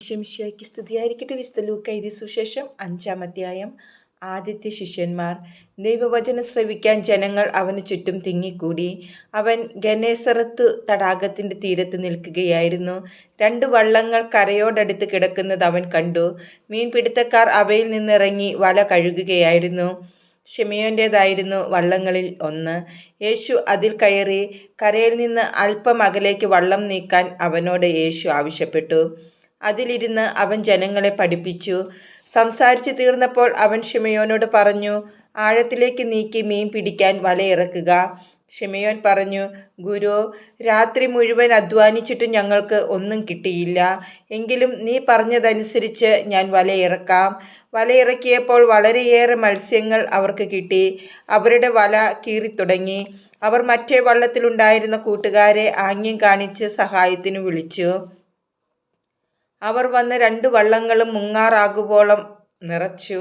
ശംശയ്ക്ക് സ്തുതിയായിരിക്കട്ടെ വിശുദ്ധ ലൂക്ക എഴുതിയ സുശേഷം അഞ്ചാം അധ്യായം. ആദ്യത്തെ ശിഷ്യന്മാർ ദൈവവചനം ശ്രവിക്കാൻ ജനങ്ങൾ അവന് ചുറ്റും തിങ്ങിക്കൂടി. അവൻ ഗനേസറത്തു തടാകത്തിന്റെ തീരത്ത് നിൽക്കുകയായിരുന്നു. രണ്ട് വള്ളങ്ങൾ കരയോടടുത്ത് കിടക്കുന്നത് അവൻ കണ്ടു. മീൻപിടുത്തക്കാർ അവയിൽ നിന്നിറങ്ങി വല കഴുകുകയായിരുന്നു. ഷിമയോന്റേതായിരുന്നു വള്ളങ്ങളിൽ ഒന്ന്. യേശു അതിൽ കയറി കരയിൽ നിന്ന് അല്പം അകലേക്ക് വള്ളം നീക്കാൻ അവനോട് യേശു ആവശ്യപ്പെട്ടു. അതിലിരുന്ന് അവൻ ജനങ്ങളെ പഠിപ്പിച്ചു. സംസാരിച്ചു തീർന്നപ്പോൾ അവൻ ഷിമയോനോട് പറഞ്ഞു ആഴത്തിലേക്ക് നീക്കി മീൻ പിടിക്കാൻ വലയിറക്കുക ഷിമയോൻ പറഞ്ഞു ഗുരു രാത്രി മുഴുവൻ അധ്വാനിച്ചിട്ടും ഞങ്ങൾക്ക് ഒന്നും കിട്ടിയില്ല. എങ്കിലും നീ പറഞ്ഞതനുസരിച്ച് ഞാൻ വലയിറക്കാം വലയിറക്കിയപ്പോൾ വളരെയേറെ മത്സ്യങ്ങൾ അവർക്ക് കിട്ടി. അവരുടെ വല കീറിത്തുടങ്ങി. അവർ മറ്റേ വള്ളത്തിലുണ്ടായിരുന്ന കൂട്ടുകാരെ ആംഗ്യം കാണിച്ച് സഹായത്തിന് വിളിച്ചു. അവർ വന്ന് രണ്ട് വള്ളങ്ങളും മുങ്ങാറാകുവോളം നിറച്ചു.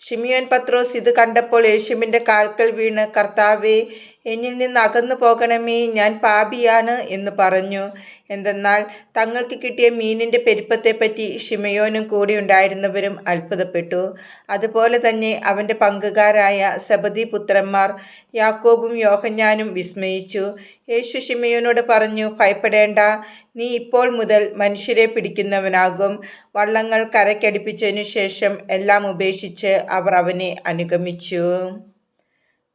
ഷിമിയോൻ പത്രോസ് ഇത് കണ്ടപ്പോൾ യേശുവിന്റെ കാൽക്കൽ വീണ് കർത്താവേ എന്നിൽ നിന്ന് അകന്നു പോകണമേ ഞാൻ പാപിയാണ് എന്ന് പറഞ്ഞു. എന്തെന്നാൽ തങ്ങൾക്ക് കിട്ടിയ മീനിന്റെ പെരുപ്പത്തെപ്പറ്റി ഷിമയോനും കൂടെ ഉണ്ടായിരുന്നവരും അത്ഭുതപ്പെട്ടു. അതുപോലെ തന്നെ അവന്റെ പങ്കുകാരായ സബദി പുത്രന്മാർ യാക്കോബും യോഹഞ്ഞാനും വിസ്മയിച്ചു. യേശു ഷിമയോനോട് പറഞ്ഞു ഭയപ്പെടേണ്ട നീ ഇപ്പോൾ മുതൽ മനുഷ്യരെ പിടിക്കുന്നവനാകും. വള്ളങ്ങൾ കരയ്ക്കടിപ്പിച്ചതിനു ശേഷം എല്ലാം ഉപേക്ഷിച്ച് അവർ അവനെ അനുഗമിച്ചു.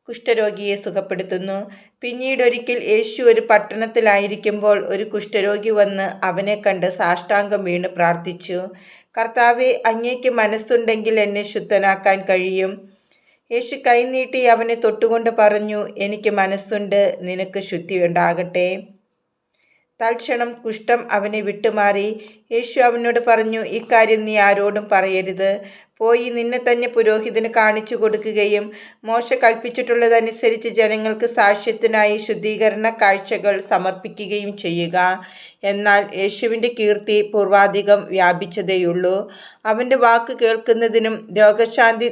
കുഷ്ഠരോഗിയെ സുഖപ്പെടുത്തുന്നു. പിന്നീട് ഒരിക്കൽ യേശു ഒരു പട്ടണത്തിലായിരിക്കുമ്പോൾ ഒരു കുഷ്ഠരോഗി വന്ന് അവനെ കണ്ട് സാഷ്ടാംഗം വീണ് പ്രാർത്ഥിച്ചു. കർത്താവെ അങ്ങേക്ക് മനസ്സുണ്ടെങ്കിൽ എന്നെ ശുദ്ധനാക്കാൻ കഴിയും. യേശു കൈനീട്ടി അവനെ തൊട്ടുകൊണ്ട് പറഞ്ഞു എനിക്ക് മനസ്സുണ്ട് നിനക്ക് ശുദ്ധി ഉണ്ടാകട്ടെ. തൽക്ഷണം കുഷ്ഠം അവനെ വിട്ടുമാറി. യേശു അവനോട് പറഞ്ഞു ഇക്കാര്യം നീ ആരോടും പറയരുത്. പോയി നിന്നെ തന്നെ പുരോഹിതന് കാണിച്ചു കൊടുക്കുകയും മോശ കൽപ്പിച്ചിട്ടുള്ളതനുസരിച്ച് ജനങ്ങൾക്ക് സാക്ഷ്യത്തിനായി ശുദ്ധീകരണ കാഴ്ചകൾ സമർപ്പിക്കുകയും ചെയ്യുക. എന്നാൽ യേശുവിന്റെ കീർത്തി പൂർവാധികം വ്യാപിച്ചതേയുള്ളൂ. അവന്റെ വാക്ക് കേൾക്കുന്നതിനും രോഗശാന്തി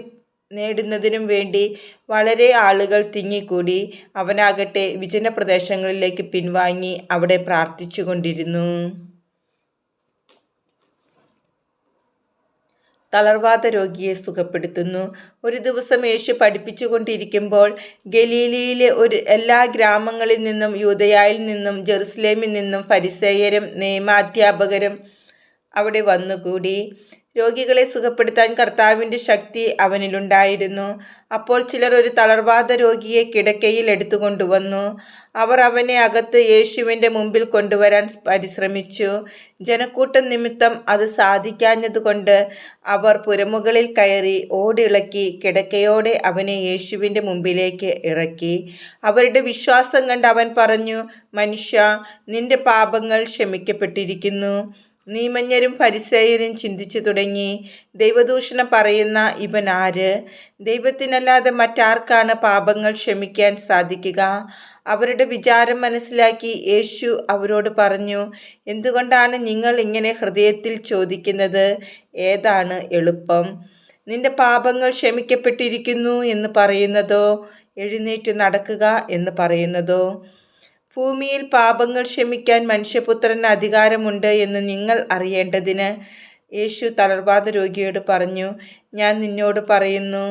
നേടുന്നതിനും വേണ്ടി വളരെ ആളുകൾ തിങ്ങിക്കൂടി. അവനാകട്ടെ വിജന പ്രദേശങ്ങളിലേക്ക് പിൻവാങ്ങി അവിടെ പ്രാർത്ഥിച്ചു കൊണ്ടിരുന്നു തളർവാദ രോഗിയെ സുഖപ്പെടുത്തുന്നു. ഒരു ദിവസം യേശു പഠിപ്പിച്ചുകൊണ്ടിരിക്കുമ്പോൾ ഗലീലിയിലെ ഒരു എല്ലാ ഗ്രാമങ്ങളിൽ നിന്നും യൂതയായിൽ നിന്നും ജെറുസലേമിൽ നിന്നും ഫരിസേയരും നിയമാധ്യാപകരും അവിടെ വന്നുകൂടി. രോഗികളെ സുഖപ്പെടുത്താൻ കർത്താവിന്റെ ശക്തി അവനിലുണ്ടായിരുന്നു. അപ്പോൾ ചിലർ ഒരു തളർവാദ രോഗിയെ കിടക്കയിൽ എടുത്തുകൊണ്ടുവന്നു അവർ അവനെ അകത്ത് യേശുവിന്റെ മുമ്പിൽ കൊണ്ടുവരാൻ പരിശ്രമിച്ചു. ജനക്കൂട്ടം നിമിത്തം അത് സാധിക്കാഞ്ഞതുകൊണ്ട് അവർ പുരമുകളിൽ കയറി ഓടിളക്കി കിടക്കയോടെ അവനെ യേശുവിന്റെ മുമ്പിലേക്ക് ഇറക്കി. അവരുടെ വിശ്വാസം കണ്ട് അവൻ പറഞ്ഞു മനുഷ്യ നിന്റെ പാപങ്ങൾ ക്ഷമിക്കപ്പെട്ടിരിക്കുന്നു. നീമഞ്ഞരും ഫരിസേയരും ചിന്തിച്ചു തുടങ്ങി. ദൈവദൂഷണം പറയുന്ന ഇവൻ ആര്? ദൈവത്തിനല്ലാതെ മറ്റാർക്കാണ് പാപങ്ങൾ ക്ഷമിക്കാൻ സാധിക്കുക? അവരുടെ വിചാരം മനസ്സിലാക്കി യേശു അവരോട് പറഞ്ഞു എന്തുകൊണ്ടാണ് നിങ്ങൾ ഇങ്ങനെ ഹൃദയത്തിൽ ചോദിക്കുന്നത്? ഏതാണ് എളുപ്പം? നിന്റെ പാപങ്ങൾ ക്ഷമിക്കപ്പെട്ടിരിക്കുന്നു എന്ന് പറയുന്നതോ? എഴുന്നേറ്റ് നടക്കുക എന്ന് പറയുന്നതോ? ഭൂമിയിൽ പാപങ്ങൾ ക്ഷമിക്കാൻ മനുഷ്യപുത്രന് അധികാരമുണ്ട് എന്ന് നിങ്ങൾ അറിയേണ്ടതിന് യേശു തളർവാദ രോഗിയോട് പറഞ്ഞു ഞാൻ നിന്നോട് പറയുന്നു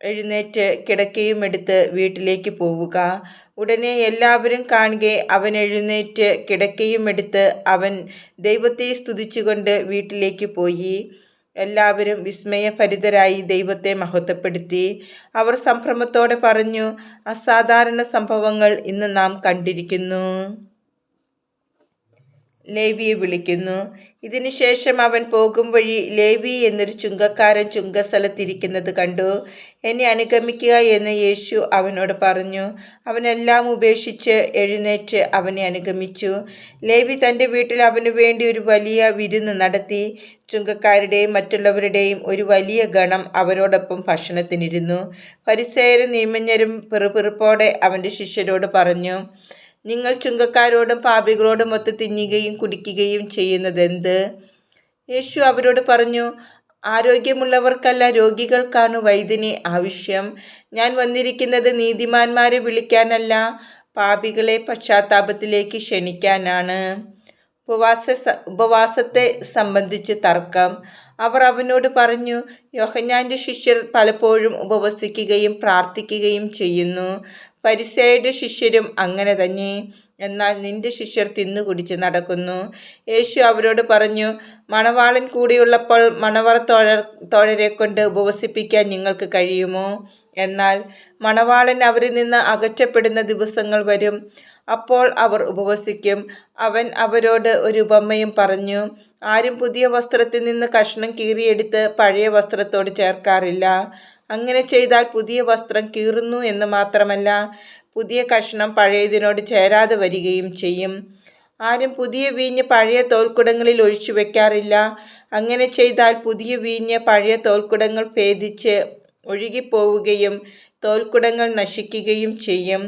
എഴുന്നേറ്റ് കിടക്കയും എടുത്ത് വീട്ടിലേക്ക് പോവുക. ഉടനെ എല്ലാവരും കാണുകെ അവൻ എഴുന്നേറ്റ് കിടക്കയും എടുത്ത് അവൻ ദൈവത്തെ സ്തുതിച്ചുകൊണ്ട് വീട്ടിലേക്ക് പോയി. എല്ലാവരും വിസ്മയഭരിതരായി ദൈവത്തെ മഹത്വപ്പെടുത്തി. അവർ സംഭ്രമത്തോടെ പറഞ്ഞു അസാധാരണ സംഭവങ്ങൾ ഇന്ന് നാം കണ്ടിരിക്കുന്നു. ലേവിയെ വിളിക്കുന്നു. ഇതിനുശേഷം അവൻ പോകും വഴി ലേവി എന്നൊരു ചുങ്കക്കാരൻ ചുങ്കസ്ഥലത്തിരിക്കുന്നത് കണ്ടു. എന്നെ അനുഗമിക്കുക എന്ന് യേശു അവനോട് പറഞ്ഞു. അവനെല്ലാം ഉപേക്ഷിച്ച് എഴുന്നേറ്റ് അവനെ അനുഗമിച്ചു. ലേവി തന്റെ വീട്ടിൽ അവനു വേണ്ടി ഒരു വലിയ വിരുന്ന് നടത്തി. ചുങ്കക്കാരുടെയും മറ്റുള്ളവരുടെയും ഒരു വലിയ ഗണം അവരോടൊപ്പം ഭക്ഷണത്തിനിരുന്നു. പരിസേരും നിയമജ്ഞരും പെറുപെറുപ്പോടെ അവന്റെ ശിഷ്യരോട് പറഞ്ഞു നിങ്ങൾ ചുങ്കക്കാരോടും പാപികളോടും ഒത്ത് തിന്നുകയും കുടിക്കുകയും ചെയ്യുന്നതെന്ത്? യേശു അവരോട് പറഞ്ഞു ആരോഗ്യമുള്ളവർക്കല്ല രോഗികൾക്കാണ് വൈദ്യനെ ആവശ്യം. ഞാൻ വന്നിരിക്കുന്നത് നീതിമാന്മാരെ വിളിക്കാനല്ല പാപികളെ പശ്ചാത്താപത്തിലേക്ക് ക്ഷണിക്കാനാണ്. ഉപവാസ ഉപവാസത്തെ സംബന്ധിച്ച് തർക്കം. അവർ അവനോട് പറഞ്ഞു യോഹന്നാന്റെ ശിഷ്യർ പലപ്പോഴും ഉപവസിക്കുകയും പ്രാർത്ഥിക്കുകയും ചെയ്യുന്നു. പരിസയുടെ ശിഷ്യരും അങ്ങനെ തന്നെ. എന്നാൽ നിന്റെ ശിഷ്യർ തിന്നുകുടിച്ച് നടക്കുന്നു. യേശു അവരോട് പറഞ്ഞു മണവാളൻ കൂടിയുള്ളപ്പോൾ മണവറ തോഴർ തോഴരെ കൊണ്ട് ഉപവസിപ്പിക്കാൻ നിങ്ങൾക്ക് കഴിയുമോ? എന്നാൽ മണവാളൻ അവരിൽ നിന്ന് അകറ്റപ്പെടുന്ന ദിവസങ്ങൾ വരും. അപ്പോൾ അവർ ഉപവസിക്കും. അവൻ അവരോട് ഒരു ഉപമയും പറഞ്ഞു ആരും പുതിയ വസ്ത്രത്തിൽ നിന്ന് കഷ്ണം കീറിയെടുത്ത് പഴയ വസ്ത്രത്തോട് ചേർക്കാറില്ല. അങ്ങനെ ചെയ്താൽ പുതിയ വസ്ത്രം കീറുന്നു എന്ന് മാത്രമല്ല പുതിയ കഷ്ണം പഴയതിനോട് ചേരാതെ വരികയും ചെയ്യും. ആരും പുതിയ വീഞ്ഞ് പഴയ തോൽക്കുടങ്ങളിൽ ഒഴിച്ചു വെക്കാറില്ല. അങ്ങനെ ചെയ്താൽ പുതിയ വീഞ്ഞ് പഴയ തോൽക്കുടങ്ങൾ ഭേദിച്ച് ഒഴുകിപ്പോവുകയും തോൽക്കുടങ്ങൾ നശിക്കുകയും ചെയ്യും.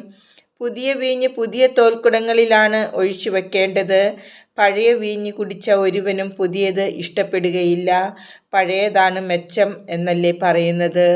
പുതിയ വീഞ്ഞ് പുതിയ തോൽക്കുടങ്ങളിലാണ് ഒഴിച്ചു വെക്കേണ്ടത്. പഴയ വീഞ്ഞ് കുടിച്ച ഒരുവനും പുതിയത് ഇഷ്ടപ്പെടുകയില്ല. പഴയതാണ് മെച്ചം എന്നല്ലേ പറയുന്നത്.